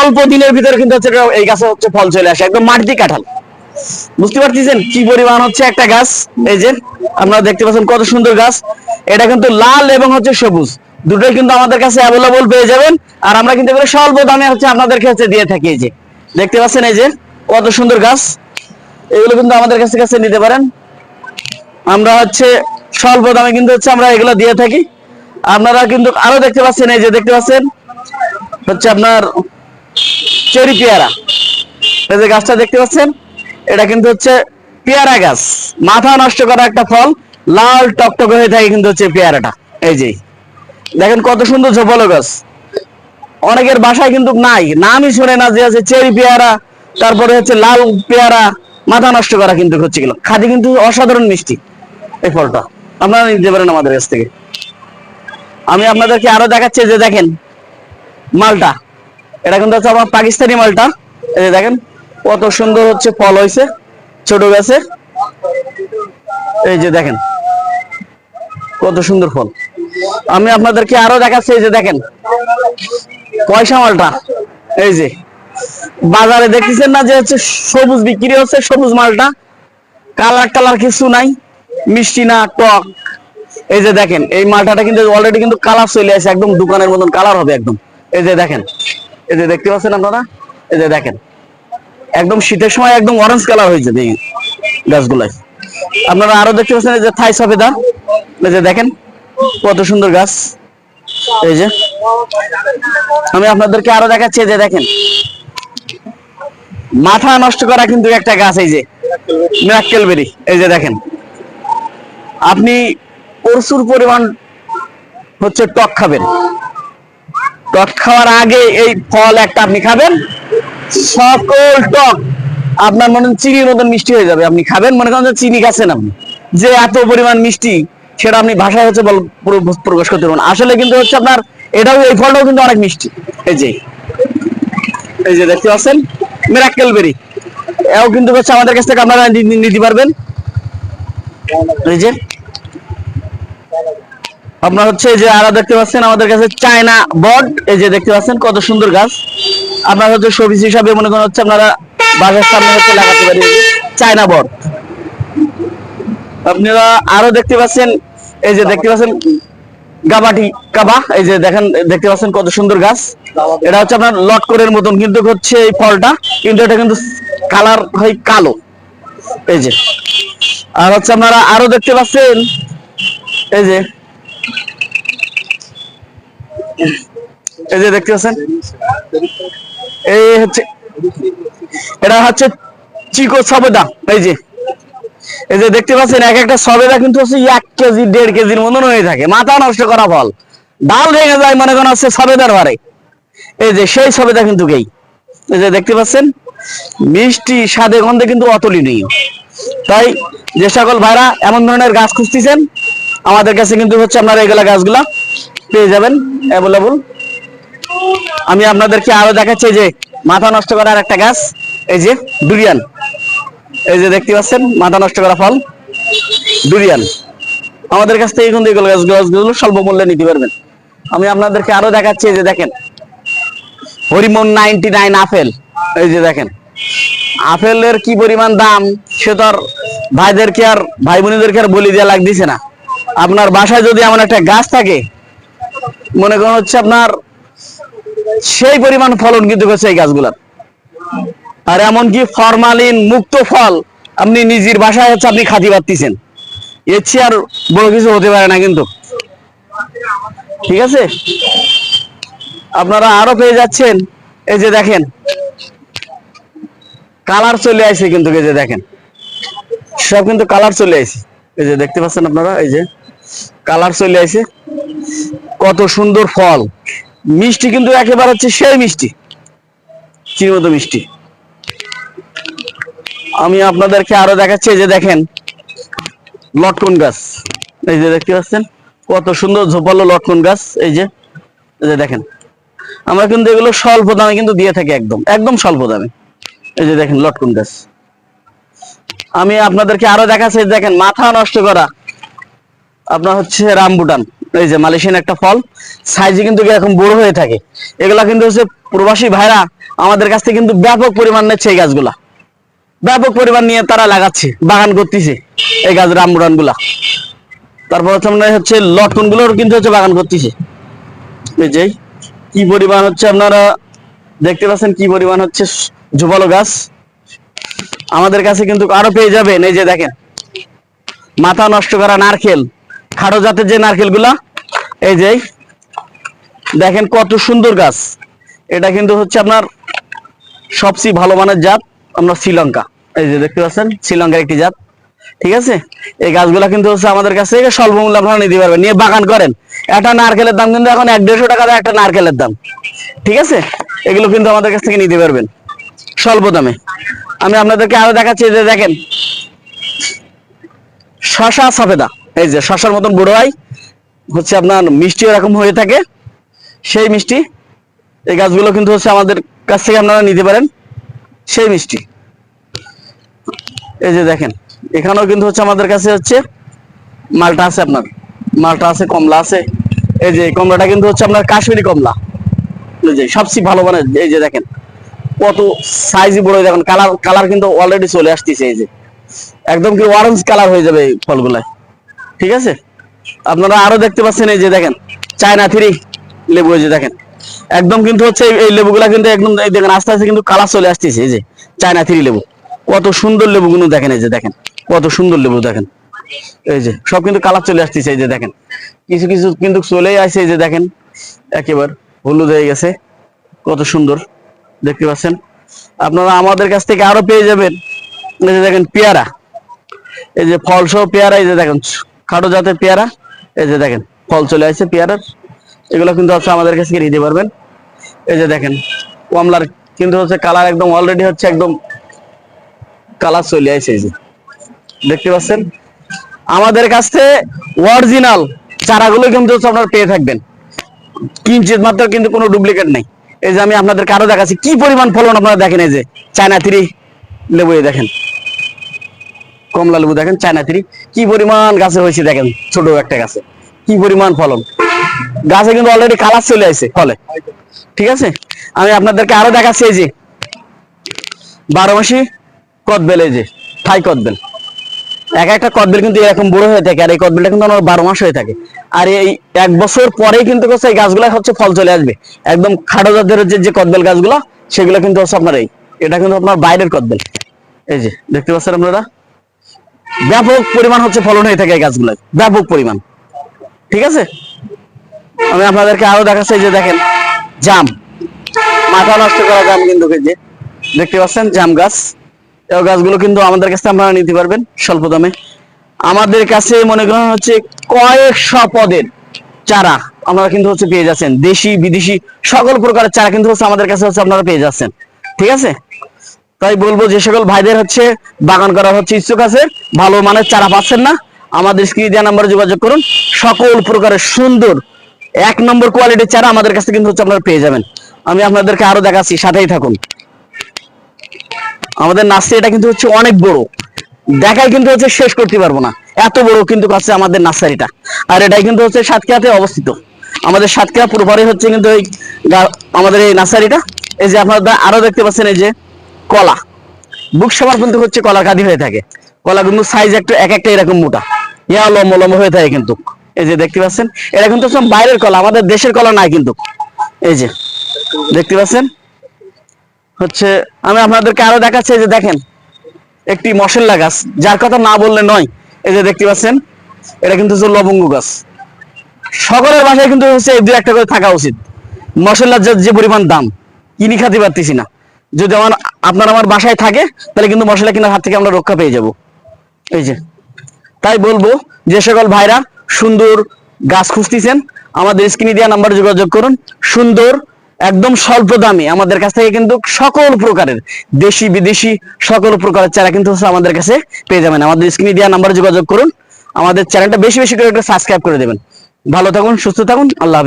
অল্প দিনের ভিতরে কিন্তু এই গাছে হচ্ছে ফল চলে আসে, একদম মাটিতে কাঁঠাল। বুঝতে পারতেছেন কি পরিমাণ হচ্ছে একটা গাছ? এই যে, আপনারা দেখতে পাচ্ছেন কত সুন্দর গাছ। এটা কিন্তু লাল এবং হচ্ছে সবুজ। দুটোই কিন্তু আমাদের কাছে অ্যাভেলেবল পেয়ে যাবেন। আর আমরা কিন্তু এগুলো স্বল্প দামে হচ্ছে আপনাদেরকে হচ্ছে দিয়ে থাকি এই যে। দেখতে পাচ্ছেন এই যে, কত সুন্দর গাছ। এগুলো কিন্তু আমাদের কাছে কাছে নিতে পারেন। আমরা হচ্ছে স্বল্প দামে কিন্তু হচ্ছে আমরা এগুলো দিয়ে থাকি। আপনারা কিন্তু আরও দেখতে পাচ্ছেন এই যে, দেখতে পাচ্ছেন? হচ্ছে আপনার চেরি পেয়ারা। এই যে গাছটা দেখতে পাচ্ছেন? এটা কিন্তু হচ্ছে পেয়ারা গাছ। মাথা নষ্ট করা একটা ফল, লাল টকটক হয়ে থাকে কিন্তু হচ্ছে পেয়ারাটা। এই যে। দেখেন কত সুন্দর ঝোপালো গাছ। অনেকের বাসায় কিন্তু নাই। নামই শুনে না যে আছে চেরি পেয়ারা, তারপরে হচ্ছে লাল পেয়ারা, মাথা নষ্ট করা কিন্তু হচ্ছে গেল খাদি কিন্তু অসাধারণ মিষ্টি এই ফলটা। আপনারা নিতে পারেন আমাদের কাছ থেকে। আমি আপনাদেরকে আরও দেখাচ্ছি যে দেখেন মালটা। এটা কিন্তু হচ্ছে আমার পাকিস্তানি মালটা। এই যে দেখেন কত সুন্দর হচ্ছে ফল হয়েছে ছোট গাছে এই যে দেখেন কত সুন্দর ফল। আমি আপনাদেরকে আরও দেখাচ্ছি এই যে দেখেন। পয়সা মালটা? এই যে। বাজারে দেখতেছেন না যে হচ্ছে সবুজ বিক্রি হচ্ছে, সবুজ মালটা? কালার টালার কিছু নাই, মিষ্টি না, টক। এই যে দেখেন, এই মালটাটা কিন্তু অলরেডি কিন্তু কালার চলে আসে, একদম দোকানের মতন কালার হবে একদম। এই যে দেখেন, এই যে দেখতে পাচ্ছেন আপনারা? এই যে দেখেন। একদম শীতের সময় একদম অরেঞ্জ কালার হয়ে যাবে গাছগুলাই আপনারা আরও দেখতে পাচ্ছেন এই যে থাই সফেদা এই যে দেখেন কত সুন্দর গাছ। এই যে। আমি আপনাদেরকে আরও দেখাচ্ছি যে দেখেন। মাথা নষ্ট করা কিন্তু একটা গাছ, এই যে। মিরাক্কেল এই যে দেখেন। আপনি প্রচুর পরিমাণ হচ্ছে টক খাবেন। টক খাওয়ার আগে এই ফল একটা আপনি খাবেন। সকল টক আপনার মনে চিনির মতন মিষ্টি হয়ে যাবে। আপনি খাবেন, মনে করেন চিনি খাচ্ছেন আপনি যে এত পরিমাণ মিষ্টি সেটা আপনি ভাষায় হচ্ছে প্রকাশ করতে পারবেন। আসলে কিন্তু হচ্ছে আপনার এটাও, এই ফলটাও কিন্তু অনেক মিষ্টি। এই যে। এই যে দেখতে পাচ্ছেন? মিরাক্কেল বেরি এও কিন্তু হচ্ছে আমাদের কাছ থেকে আপনারা নিতে পারবেন। এই যে। আপনার হচ্ছে যে আরা দেখতে পাচ্ছেন আমাদের কাছে চায়না বট এই যে দেখতে পাচ্ছেন কত সুন্দর গাছ। আপনার হচ্ছে সবজি হিসাবে মনে করেন হচ্ছে আপনারা বাজার সামনে হচ্ছে লাগাতে পারি। চায়না বট আপনারা আরও দেখতে পাচ্ছেন এই যে দেখতে পাচ্ছেন গাবাটি কাবা এই যে দেখেন দেখতে পাচ্ছেন কত সুন্দর গাছ। এটা হচ্ছে আপনার লটকরের মতন কিন্তু হচ্ছে এই ফলটা কিন্তু এটা কিন্তু কালার হয় কালো। এই যে। আর হচ্ছে আপনারা আরও দেখতে পাচ্ছেন এই যে। এই যে দেখতে পাচ্ছেন। এই হচ্ছে এটা হচ্ছে চিকো সবেদা এই যে। এই যে দেখতে পাচ্ছেন, এক একটা সবেদা কিন্তু হচ্ছে এক কেজি, দেড় কেজির মতন হয়ে থাকে। মাথা নষ্ট করা ফল। ডাল ভেঙে যায় মনে করেন হচ্ছে সবেদার ভারে এই যে সেই সবেদা কিন্তু গেই এই যে দেখতে পাচ্ছেন, মিষ্টি স্বাদে গন্ধে কিন্তু অতুলনীয়। তাই যে সকল ভাইরা এমন ধরনের গাছ খুঁজতেছেন, আমাদের কাছে কিন্তু হচ্ছে আপনারা এগুলা গাছগুলা পেয়ে যাবেন অ্যাভেলেবল আমি আপনাদেরকে আরও দেখাচ্ছি যে মাথা নষ্ট করার একটা গাছ, এই যে ডুরিয়ান এই যে দেখতে পাচ্ছেন, মাথা নষ্ট করা ফল ডুরিয়ান আমাদের কাছ থেকে কিন্তু এগুলো গাছ গাছগুলো স্বল্প মূল্যে নিতে পারবেন। আমি আপনাদেরকে আরও দেখাচ্ছি, এই যে দেখেন। হরিমন নাইনটি নাইন আপেল, এই যে দেখেন। আপেলের কি পরিমাণ দাম, সে তো আর ভাইদেরকে আর ভাই বোনেদেরকে আর বলি দেওয়া লাগতেছে না। আপনার বাসায় যদি এমন একটা গাছ থাকে, মনে করেন হচ্ছে আপনার সেই পরিমাণ ফলন কিন্তু হচ্ছে এই গাছগুলার। আর এমনকি ফরমালিন মুক্ত ফল আপনি নিজের বাসায় হচ্ছে আপনি খাতি পাচ্ছেন এর চেয়ে আর বড় কিছু হতে পারে না কিন্তু। ঠিক আছে? আপনারা আরও পেয়ে যাচ্ছেন। এই যে দেখেন, কালার চলে আসছে কিন্তু, এই যে দেখেন। সব কিন্তু কালার চলে আসছে। এই যে দেখতে পাচ্ছেন আপনারা, এই যে কালার চলে আসছে। কত সুন্দর ফল। মিষ্টি কিন্তু একেবারে হচ্ছে সেই মিষ্টি চির মতো মিষ্টি। আমি আপনাদেরকে আরও দেখাচ্ছি, এই যে দেখেন, লটকন গাছ। এই যে দেখতে পাচ্ছেন, কত সুন্দর ঝোপালো লটকন গাছ, এই যে এই যে দেখেন। আমরা কিন্তু এগুলো স্বল্প দামে কিন্তু দিয়ে থাকি একদম একদম স্বল্প দামে। এই যে দেখেন, লটকন গাছ। আমি আপনাদেরকে আরও দেখাচ্ছি দেখেন, মাথা নষ্ট করা। আপনার হচ্ছে রামবুটান, এই যে মালয়েশিয়ান একটা ফল সাইজে কিন্তু এরকম বড় হয়ে থাকে। এগুলা কিন্তু হচ্ছে প্রবাসী ভাইরা আমাদের কাছ থেকে কিন্তু ব্যাপক পরিমাণ নিচ্ছে এই গাছগুলা। ব্যাপক পরিমাণ নিয়ে তারা লাগাচ্ছে, বাগান করতেছে এই গাছ রামবুটানগুলা তারপর হচ্ছে আপনার হচ্ছে লটকনগুলোর কিন্তু হচ্ছে বাগান করতেছে। এই যে, কি পরিমাণ হচ্ছে আপনারা দেখতে পাচ্ছেন, কি পরিমাণ হচ্ছে ঝোপালো গাছ? আমাদের কাছে কিন্তু আরও পেয়ে যাবেন, এই যে দেখেন। মাথা নষ্ট করা নারকেল, খাটো জাতের যে নারকেলগুলা এই যে, দেখেন কত সুন্দর গাছ। এটা কিন্তু হচ্ছে আপনার সবচেয়ে ভালো মানের জাত, আমরা শ্রীলঙ্কা। এই যে দেখতে পাচ্ছেন শ্রীলঙ্কার একটি জাত, ঠিক আছে? এই গাছগুলা কিন্তু হচ্ছে আমাদের কাছ থেকে স্বল্প মূল্যে আপনারা নিতে পারবেন। নিয়ে বাগান করেন। একটা নারকেলের দাম কিন্তু এখন এক দেড়শো টাকা একটা নারকেলের দাম, ঠিক আছে? এগুলো কিন্তু আমাদের কাছ থেকে নিতে পারবেন, স্বল্প দামে। আমি আপনাদেরকে আরও দেখাচ্ছি যে দেখেন। শশা সফেদা, এই যে শশার মতন বড় হয় হচ্ছে আপনার মিষ্টি এরকম হয়ে থাকে, সেই মিষ্টি। এই গাছগুলো কিন্তু হচ্ছে আমাদের কাছ থেকে আপনারা নিতে পারেন, সেই মিষ্টি। এই যে দেখেন, এখানেও কিন্তু হচ্ছে আমাদের কাছে হচ্ছে মালটা আছে আপনার, মালটা আছে, কমলা আছে। এই যে কমলাটা কিন্তু হচ্ছে আপনার কাশ্মীরি কমলা। এই যে সবচেয়ে ভালো মানে এই যে দেখেন, কত সাইজ বড় দেখেন কালার কালার কিন্তু অলরেডি চলে আসতেছে এই যে। একদম কি অরেঞ্জ কালার হয়ে যাবে এই ফলগুলায় ঠিক আছে? আপনারা আরও দেখতে পাচ্ছেন এই যে দেখেন, চায়না থ্রি লেবু এই যে দেখেন। একদম কিন্তু হচ্ছে এই- লেবুগুলা কিন্তু একদম এই দেখেন, আস্তে আস্তে কিন্তু কালার চলে আসতেছে এই যে, চায়না থ্রি লেবু। কত সুন্দর লেবুগুলো দেখেন, এই যে দেখেন, কত সুন্দর লেবু দেখেন। এই যে, সব কিন্তু কালার চলে আসতেছে, এই যে দেখেন। কিছু কিছু কিন্তু চলেই আসছে এই যে দেখেন, একেবারে হলুদ হয়ে গেছে, কত সুন্দর, দেখতে পাচ্ছেন? আপনারা আমাদের কাছ থেকে আরও পেয়ে যাবেন, এই যে দেখেন পেয়ারা। এই যে ফল সহ পেয়ারা, এই যে দেখেন, খাটো জাতের পেয়ারা, এই যে দেখেন, ফল চলে আসছে পেয়ারার। এগুলো কিন্তু হচ্ছে আমাদের কাছ নিতে পারবেন। এই যে দেখেন, কমলার কিন্তু হচ্ছে কালার একদম অলরেডি হচ্ছে একদম কালার চলে এই যে। দেখতে পাচ্ছেন? আমাদের কাছে অরিজিনাল চারাগুলো কিন্তু আপনারা পেয়ে থাকবেন। কিঞ্চিত মাত্র কিন্তু কোনো ডুপ্লিকেট নেই। এই যে আমি আপনাদেরকে আরও দেখাচ্ছি, কি পরিমাণ ফলন আপনারা দেখেন এই যে, চায়না থ্রি লেবু দেখেন। কমলা লেবু দেখেন, চায়না থ্রি। কি পরিমাণ গাছে হয়েছে দেখেন, ছোট একটা গাছে। কি পরিমাণ ফলন। গাছে কিন্তু অলরেডি কালার চলে আসছে ফলে। ঠিক আছে? আমি আপনাদেরকে আরও দেখাচ্ছি এই যে, বারো মাসি কদবেল এই যে, থাই কদবেল। এক একটা কদবেল কিন্তু এরকম বড় হয়ে থাকে, আর এই কদবেলটা কিন্তু আমার বারো মাস হয়ে থাকে। আর এই এক বছর পরেই কিন্তু এই গাছগুলা হচ্ছে ফল চলে আসবে। একদম খাটো জাতের যে যে কদবেল গাছগুলো, সেগুলো কিন্তু হচ্ছে আপনার এই, এটা কিন্তু আপনার বাইরের কদবেল। এই যে, দেখতে পাচ্ছেন আপনারা? ব্যাপক পরিমাণ হচ্ছে ফলন হয়ে থাকে এই গাছগুলা, ব্যাপক পরিমাণ। ঠিক আছে? আমি আপনাদেরকে আরও দেখাচ্ছি যে দেখেন, জাম। মাথা নষ্ট করা জাম কিন্তু দেখতে পাচ্ছেন? জাম গাছ। এই গাছগুলো কিন্তু আমাদের কাছে আপনারা নিতে পারবেন স্বল্প দামে। আমাদের কাছে মনে করেন হচ্ছে কয়েকশো পদের চারা আপনারা কিন্তু হচ্ছে পেয়ে যাচ্ছেন। দেশি, বিদেশি সকল প্রকারের চারা কিন্তু হচ্ছে আমাদের কাছে হচ্ছে আপনারা পেয়ে যাচ্ছেন। ঠিক আছে? তাই বলব যে সকল ভাইদের হচ্ছে বাগান করার হচ্ছে ইচ্ছুক আছে, ভালো মানের চারা পাচ্ছেন না, আমাদের স্ক্রিনে দেওয়া নাম্বারে যোগাযোগ করুন। সকল প্রকারের সুন্দর এক নম্বর কোয়ালিটির চারা আমাদের কাছে কিন্তু হচ্ছে আপনারা পেয়ে যাবেন। আমি আপনাদেরকে আরও দেখাচ্ছি, সাথেই থাকুন। আমাদের নার্সারিটা কিন্তু হচ্ছে অনেক বড়। দেখাই কিন্তু হচ্ছে শেষ করতে পারব না। এত বড় কিন্তু আছে আমাদের নার্সারিটা। আর এটাই কিন্তু হচ্ছে সাতক্ষীরাতে অবস্থিত। আমাদের সাতক্ষীরা পুরোপুরি হচ্ছে কিন্তু গা- আমাদের এই নার্সারিটা। এই যে আপনারা আরও দেখতে পাচ্ছেন এই যে কলা। বুক সবার কিন্তু হচ্ছে কলা কাঁদি হয়ে থাকে। কলা কিন্তু সাইজ একটা এক একটা এরকম মোটা। ইয়া লম্ব লম্ব হয়ে থাকে কিন্তু। এই যে দেখতে পাচ্ছেন, এটা কিন্তু বাইরের কলা, আমাদের দেশের কলা নাই কিন্তু। এই যে, দেখতে পাচ্ছেন? হচ্ছে, আমি আপনাদেরকে আরও দেখাচ্ছি যে দেখেন, একটি মশলা গাছ, যার কথা না বললে নয়। এই যে দেখতে পাচ্ছেন, এটা কিন্তু লবঙ্গ গাছ। সকলের বাসায় কিন্তু হচ্ছে দু একটা করে থাকা উচিত। মশলার যে পরিমাণ দাম, কিনি খাতে পারতেছি না। যদি আমার, আপনার আমার বাসায় থাকে, তাহলে কিন্তু মশলা কেনার হাত থেকে আমরা রক্ষা পেয়ে যাব। এই যে, তাই বলব যে সকল ভাইরা সুন্দর গাছ খুঁজতেছেন, আমাদের স্ক্রিনে দেওয়া নাম্বারে যোগাযোগ করুন। সুন্দর একদম স্বল্প দামে আমাদের কাছ থেকে কিন্তু সকল প্রকারের দেশি, বিদেশি সকল প্রকারের চারা কিন্তু আমাদের কাছে পেয়ে যাবেন। আমাদের স্ক্রিনে দেওয়া নাম্বারে যোগাযোগ করুন। আমাদের চ্যানেলটা বেশি বেশি করে একটু সাবস্ক্রাইব করে দেবেন। ভালো থাকুন, সুস্থ থাকুন, আল্লাহ।